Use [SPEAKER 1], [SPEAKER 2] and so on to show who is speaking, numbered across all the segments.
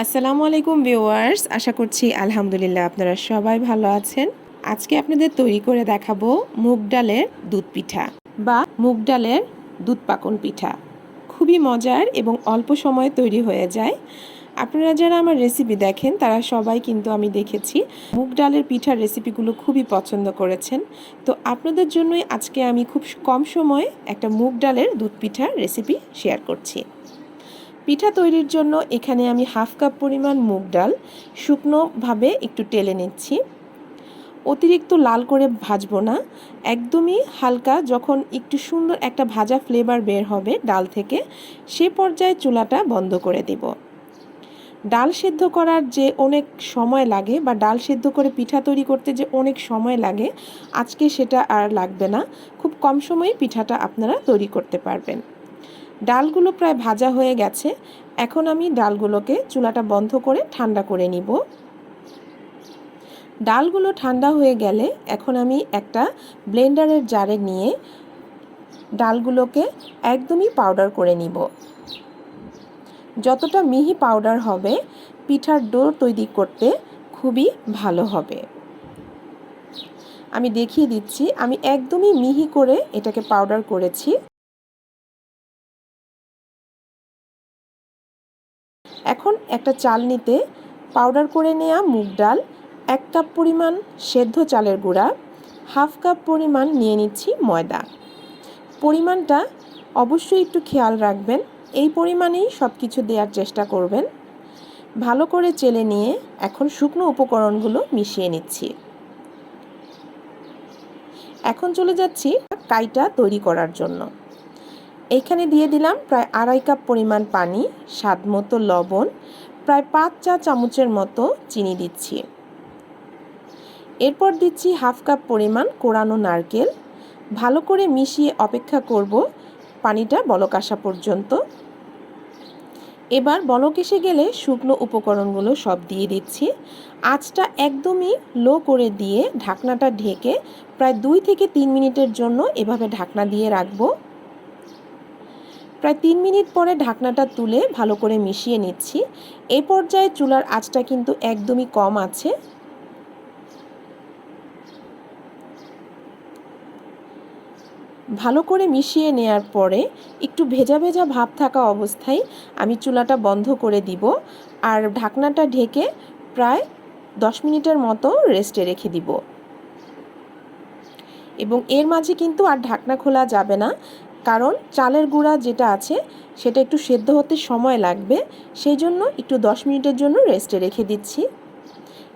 [SPEAKER 1] আসসালামু আলাইকুম ভিউয়ার্স, আশা করছি আলহামদুলিল্লাহ আপনারা সবাই ভালো আছেন। আজকে আপনাদের তৈরি করে দেখাবো মুগ ডালের দুধ পিঠা বা মুগ ডালের দুধ পাকন পিঠা। খুবই মজার এবং অল্প সময়ে তৈরি হয়ে যায়। আপনারা যারা আমার রেসিপি দেখেন, তারা সবাই কিন্তু আমি দেখেছি মুগ ডালের পিঠার রেসিপিগুলো খুবই পছন্দ করেছেন। তো আপনাদের জন্যই আজকে আমি খুব কম সময়ে একটা মুগ ডালের দুধ পিঠার রেসিপি শেয়ার করছি। পিঠা তৈরির জন্য এখানে আমি হাফ কাপ পরিমাণ মুগ ডাল, শুকনোভাবে একটু টেলে নিচ্ছি। অতিরিক্ত লাল করে ভাজবো না, একদমই হালকা যখন একটু সুন্দর একটা ভাজা ফ্লেভার বের হবে ডাল থেকে, সে পর্যায়ে চুলাটা বন্ধ করে দেব। ডাল সেদ্ধ করার যে অনেক সময় লাগে বা ডাল সেদ্ধ করে পিঠা তৈরি করতে যে অনেক সময় লাগে, আজকে সেটা আর লাগবে না। খুব কম সময়ে পিঠাটা আপনারা তৈরি করতে পারবেন। ডালগুলো প্রায় ভাজা হয়ে গেছে। এখন আমি ডালগুলোকে চুলাটা বন্ধ করে ঠান্ডা করে নিব। ডালগুলো ঠান্ডা হয়ে গেলে এখন আমি একটা ব্লেন্ডারের জারে নিয়ে ডালগুলোকে একদমই পাউডার করে নিব। যতটা মিহি পাউডার হবে, পিঠার ডো তৈরি করতে খুবই ভালো হবে। আমি দেখিয়ে দিচ্ছি, আমি একদমই মিহি করে এটাকে পাউডার করেছি। এখন একটা চালনিতে পাউডার করে নেওয়া মুগ ডাল, এক কাপ পরিমাণ সেদ্ধ চালের গুঁড়া হাফ কাপ পরিমাণ নিয়ে নিচ্ছি ময়দা। পরিমাণটা অবশ্যই একটু খেয়াল রাখবেন, এই পরিমাণেই সব কিছু দেওয়ার চেষ্টা করবেন। ভালো করে চেলে নিয়ে এখন শুকনো উপকরণগুলো মিশিয়ে নিচ্ছি। এখন চলে যাচ্ছি কাইটা তৈরি করার জন্য। এখানে দিয়ে দিলাম প্রায় আড়াই কাপ পরিমাণ পানি, স্বাদ মতো লবণ, প্রায় পাঁচ চা চামচের মতো চিনি দিচ্ছি। এরপর দিচ্ছি হাফ কাপ পরিমাণ কোরানো নারকেল। ভালো করে মিশিয়ে অপেক্ষা করব পানিটা বলক আসা পর্যন্ত। এবার বলক এসে গেলে শুকনো উপকরণগুলো সব দিয়ে দিচ্ছি। আঁচটা একদমই লো করে দিয়ে ঢাকনাটা ঢেকে প্রায় দুই থেকে তিন মিনিটের জন্য এভাবে ঢাকনা দিয়ে রাখব। প্রায় তিন মিনিট পরে ঢাকনাটা তুলে ভালো করে মিশিয়ে নিচ্ছি। এই পর্যায়ে চুলার আঁচটা কিন্তু একদমই কম আছে। ভালো করে মিশিয়ে নেয়ার পরে একটু ভেজা ভেজা ভাব থাকা অবস্থায় আমি চুলাটা বন্ধ করে দিব আর ঢাকনাটা ঢেকে প্রায় দশ মিনিটের মতো রেস্টে রেখে দিব। এবং এর মাঝে কিন্তু আর ঢাকনা খোলা যাবে না। কারণ চালের গুঁড়া যেটা আছে, সেটা একটু সেদ্ধ হতে সময় লাগবে, সেই জন্য একটু দশ মিনিটের জন্য রেস্টে রেখে দিচ্ছি।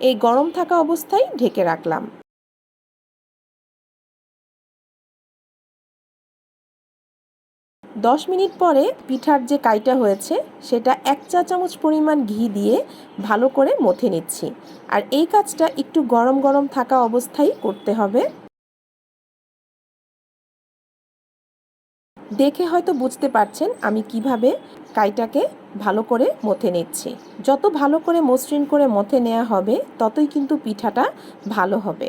[SPEAKER 1] এই গরম থাকা অবস্থায় ঢেকে রাখলাম। দশ মিনিট পরে পিঠার যে কাইটা হয়েছে, সেটা এক চা চামচ পরিমাণ ঘি দিয়ে ভালো করে মথে নিচ্ছি। আর এই কাজটা একটু গরম গরম থাকা অবস্থায় করতে হবে। দেখে হয়তো বুঝতে পারছেন আমি কীভাবে কাইটাকে ভালো করে মথে নিচ্ছি। যত ভালো করে মসৃণ করে মথে নেওয়া হবে, ততই কিন্তু পিঠাটা ভালো হবে।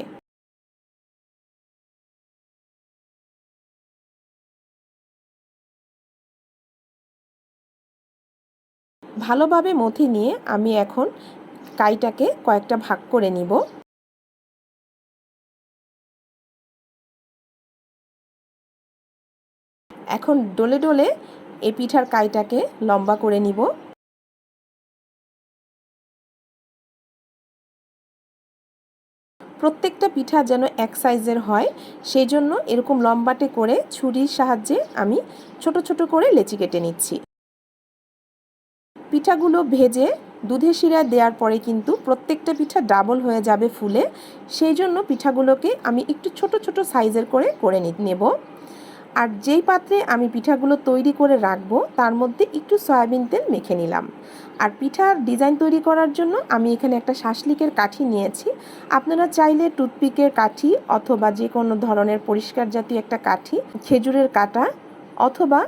[SPEAKER 1] ভালোভাবে মথে নিয়ে আমি এখন কাইটাকে কয়েকটা ভাগ করে নিব। এখন ডলে ডলে এই পিঠার কাইটাকে লম্বা করে নিব। প্রত্যেকটা পিঠা যেন এক সাইজের হয়, সেই জন্য এরকম লম্বাটে করে ছুরির সাহায্যে আমি ছোট ছোট করে লেচি কেটে নিচ্ছি। পিঠাগুলো ভেজে দুধে শিরা দেওয়ার পরে কিন্তু প্রত্যেকটা পিঠা ডাবল হয়ে যাবে ফুলে, সেই জন্য পিঠাগুলোকে আমি একটু ছোট ছোট সাইজের করে করে নেব। আর যেই পাত্রে আমি পিঠাগুলো তৈরি করে রাখব, তার মধ্যে একটু সয়াবিন তেল মেখে নিলাম। আর পিঠার ডিজাইন তৈরি করার জন্য আমি এখানে একটা শাসলিকের কাঠি নিয়েছি। আপনারা চাইলে টুথপিকের কাঠি অথবা যে কোনো ধরনের পরিষ্কার জাতীয় একটা কাঠি, খেজুরের কাটা অথবা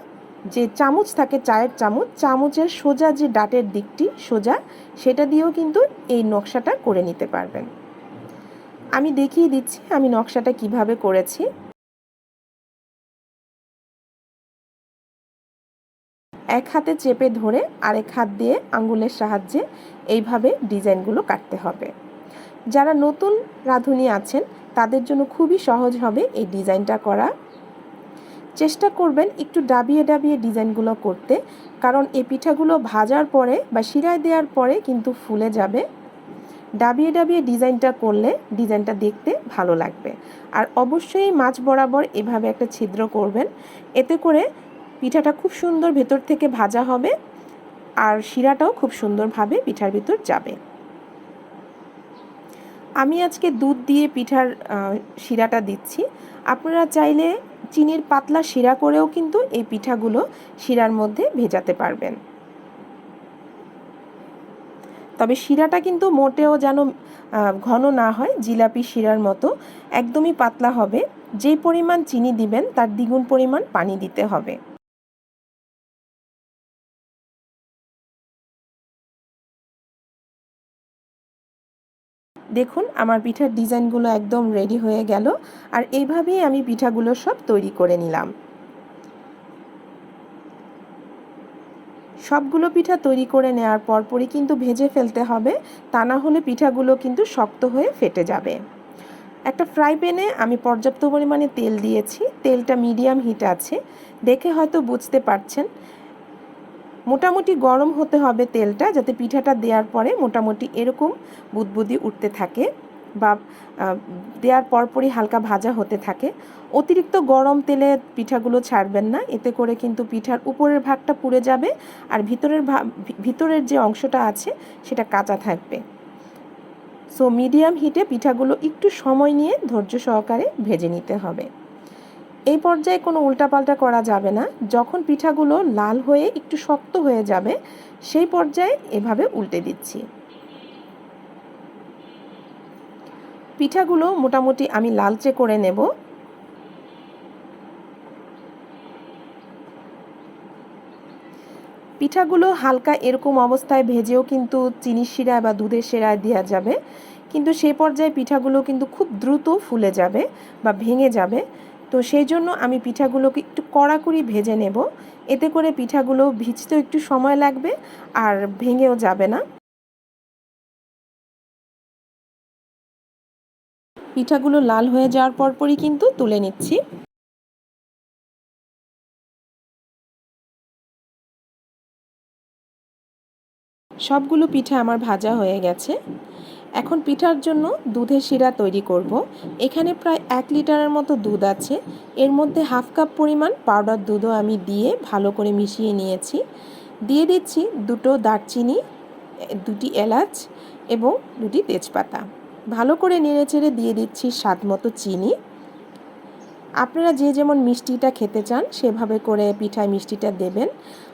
[SPEAKER 1] যে চামচ থাকে চায়ের চামচ, চামচের সোজা যে ডাটের দিকটি সোজা, সেটা দিয়েও কিন্তু এই নকশাটা করে নিতে পারবেন। আমি দেখিয়ে দিচ্ছি আমি নকশাটা কীভাবে করেছি। এক হাতে চেপে ধরে আরেক হাত দিয়ে আঙ্গুলের সাহায্যে এইভাবে ডিজাইনগুলো কাটতে হবে। যারা নতুন রাঁধুনি আছেন, তাদের জন্য খুবই সহজ হবে এই ডিজাইনটা করা। চেষ্টা করবেন একটু ডাবিয়ে ডাবিয়ে ডিজাইনগুলো করতে, কারণ এই পিঠাগুলো ভাজার পরে বা শিরায় দেওয়ার পরে কিন্তু ফুলে যাবে। ডাবিয়ে ডাবিয়ে ডিজাইনটা করলে ডিজাইনটা দেখতে ভালো লাগবে। আর অবশ্যই মাছ বরাবর এভাবে একটা ছিদ্র করবেন। এতে করে পিঠাটা খুব সুন্দর ভেতর থেকে ভাজা হবে আর শিরাটাও খুব সুন্দরভাবে পিঠার ভিতর যাবে। আমি আজকে দুধ দিয়ে পিঠার শিরাটা দিচ্ছি। আপনারা চাইলে চিনির পাতলা শিরা করেও কিন্তু এই পিঠাগুলো শিরার মধ্যে ভেজাতে পারবেন। তবে শিরাটা কিন্তু মোটেও যেন ঘন না হয়, জিলাপি শিরার মতো একদমই পাতলা হবে। যেই পরিমাণ চিনি দিবেন, তার দ্বিগুণ পরিমাণ পানি দিতে হবে। দেখুন, আমার পিঠার ডিজাইনগুলো একদম রেডি হয়ে গেল আর এইভাবেই আমি পিঠাগুলো সব তৈরি করে নিলাম। সবগুলো পিঠা তৈরি করে নেওয়ার পরপরই কিন্তু ভেজে ফেলতে হবে, তা না হলে পিঠাগুলো কিন্তু শক্ত হয়ে ফেটে যাবে। একটা ফ্রাই প্যানে আমি পর্যাপ্ত পরিমাণে তেল দিয়েছি, তেলটা মিডিয়াম হিট আছে, দেখে হয়তো বুঝতে পারছেন। মোটামুটি গরম হতে হবে তেলটা যাতে পিঠাটা দেওয়ার পরে মোটামুটি এরকম বুদবুদি উঠতে থাকে বা দেওয়ার পরপরই হালকা ভাজা হতে থাকে। অতিরিক্ত গরম তেলে পিঠাগুলো ছাড়বেন না, এতে করে কিন্তু পিঠার উপরের ভাগটা পুড়ে যাবে আর ভিতরের ভিতরের যে অংশটা আছে সেটা কাঁচা থাকবে। সো মিডিয়াম হিটে পিঠাগুলো একটু সময় নিয়ে ধৈর্য সহকারে ভেজে নিতে হবে। এই পর্যায়ে কোনো উল্টাপাল্টা করা যাবে না। যখন পিঠাগুলো লাল হয়ে একটু শক্ত হয়ে যাবে, সেই পর্যায়ে এভাবে উল্টে দিচ্ছি। পিঠাগুলো মোটামুটি আমি লালচে করে নেব। পিঠাগুলো হালকা এরকম অবস্থায় ভেজেও কিন্তু চিনি শিরায় বা দুধের শিরায় দেওয়া যাবে। কিন্তু সে পর্যায়ে পিঠাগুলো কিন্তু খুব দ্রুত ফুলে যাবে বা ভেঙে যাবে। তো সেই জন্য আমি পিঠাগুলোকে একটু কড়াকড়ি ভেজে নেব। এতে করে পিঠাগুলো ভিজতেও একটু সময় লাগবে আর ভেঙেও যাবে না। পিঠাগুলো লাল হয়ে যাওয়ার পরপরই কিন্তু তুলে নিচ্ছি। সবগুলো পিঠা আমার ভাজা হয়ে গেছে। এখন পিঠার জন্য দুধের শিরা তৈরি করব। এখানে প্রায় এক লিটারের মতো দুধ আছে। এর মধ্যে হাফ কাপ পরিমাণ পাউডার দুধও আমি দিয়ে ভালো করে মিশিয়ে নিয়েছি। দিয়ে দিচ্ছি দুটো দারচিনি, দুটি এলাচ এবং দুটি তেজপাতা। ভালো করে নেড়ে চেড়ে দিয়ে দিচ্ছি স্বাদ মতো চিনি। আপনারা যে যেমন মিষ্টিটা খেতে চান, সেভাবে করে পিঠায় মিষ্টিটা দেবেন।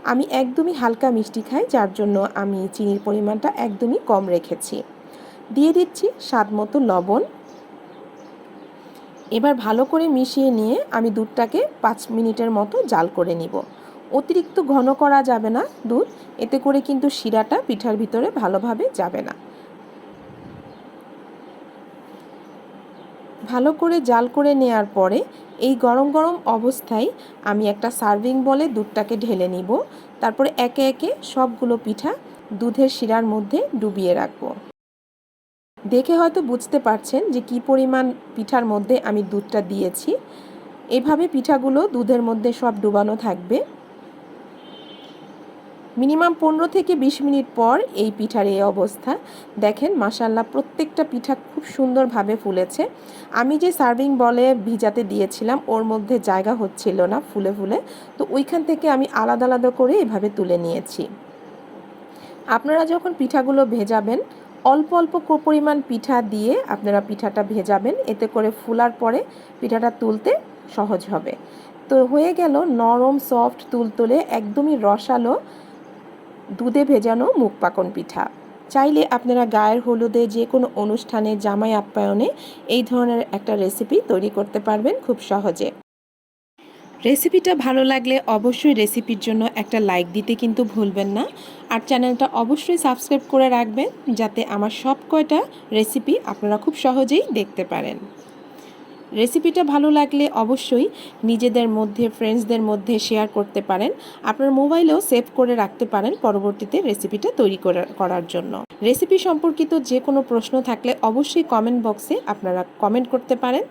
[SPEAKER 1] আমি একদমই হালকা মিষ্টি খাই, যার জন্য আমি চিনির পরিমাণটা একদমই কম রেখেছি। দিয়ে দিচ্ছি স্বাদ মতো লবণ। এবার ভালো করে মিশিয়ে নিয়ে আমি দুধটাকে পাঁচ মিনিটের মতো জাল করে নিব। অতিরিক্ত ঘন করা যাবে না দুধ, এতে করে কিন্তু শিরাটা পিঠার ভিতরে ভালোভাবে যাবে না। ভালো করে জাল করে নেয়ার পরে এই গরম গরম অবস্থায় আমি একটা সার্ভিং বলে দুধটাকে ঢেলে নিব। তারপরে একে একে সবগুলো পিঠা দুধের শিরার মধ্যে ডুবিয়ে রাখব। দেখে হয়তো বুঝতে পারছেন যে কি পরিমাণ পিঠার মধ্যে আমি দুধটা দিয়েছি। এভাবে পিঠাগুলো দুধের মধ্যে সব ডুবানো থাকবে। মিনিমাম পনেরো থেকে বিশ মিনিট পর এই পিঠার এই অবস্থা। দেখেন মাসাল্লাহ প্রত্যেকটা পিঠা খুব সুন্দরভাবে ফুলেছে। আমি যে সার্ভিং বলে ভিজাতে দিয়েছিলাম, ওর মধ্যে জায়গা হচ্ছিল না ফুলে ফুলে। তো ওইখান থেকে আমি আলাদা আলাদা করে এভাবে তুলে নিয়েছি। আপনারা যখন পিঠাগুলো ভেজাবেন অল্প অল্প পরিমাণ পিঠা দিয়ে আপনারা পিঠাটা ভেজাবেন। এতে করে ফুলার পরে পিঠাটা তুলতে সহজ হবে। তো হয়ে গেল নরম সফট তুলতুলে একদমই রসালো, দুধে ভেজানো মুখ পাকন পিঠা। চাইলে আপনারা গায়ের হলুদে যে কোনো অনুষ্ঠানে জামাই আপ্যায়নে এই ধরনের একটা রেসিপি তৈরি করতে পারবেন খুব সহজে। রেসিপিটা ভালো লাগলে অবশ্যই রেসিপির জন্য একটা লাইক দিতে কিন্তু ভুলবেন না। আর চ্যানেলটা অবশ্যই সাবস্ক্রাইব করে রাখবেন যাতে আমার সব কয়টা রেসিপি আপনারা খুব সহজেই দেখতে পারেন। রেসিপিটা ভালো লাগলে অবশ্যই নিজেদের মধ্যে ফ্রেন্ডসদের মধ্যে শেয়ার করতে পারেন। আপনার মোবাইলেও সেভ করে রাখতে পারেন পরবর্তীতে রেসিপিটা তৈরি করা- করার জন্য। রেসিপি সম্পর্কিত যে কোনো প্রশ্ন থাকলে অবশ্যই কমেন্ট বক্সে আপনারা কমেন্ট করতে পারেন।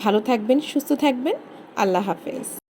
[SPEAKER 1] ভালো থাকবেন, সুস্থ থাকবেন। আল্লাহ হাফেজ।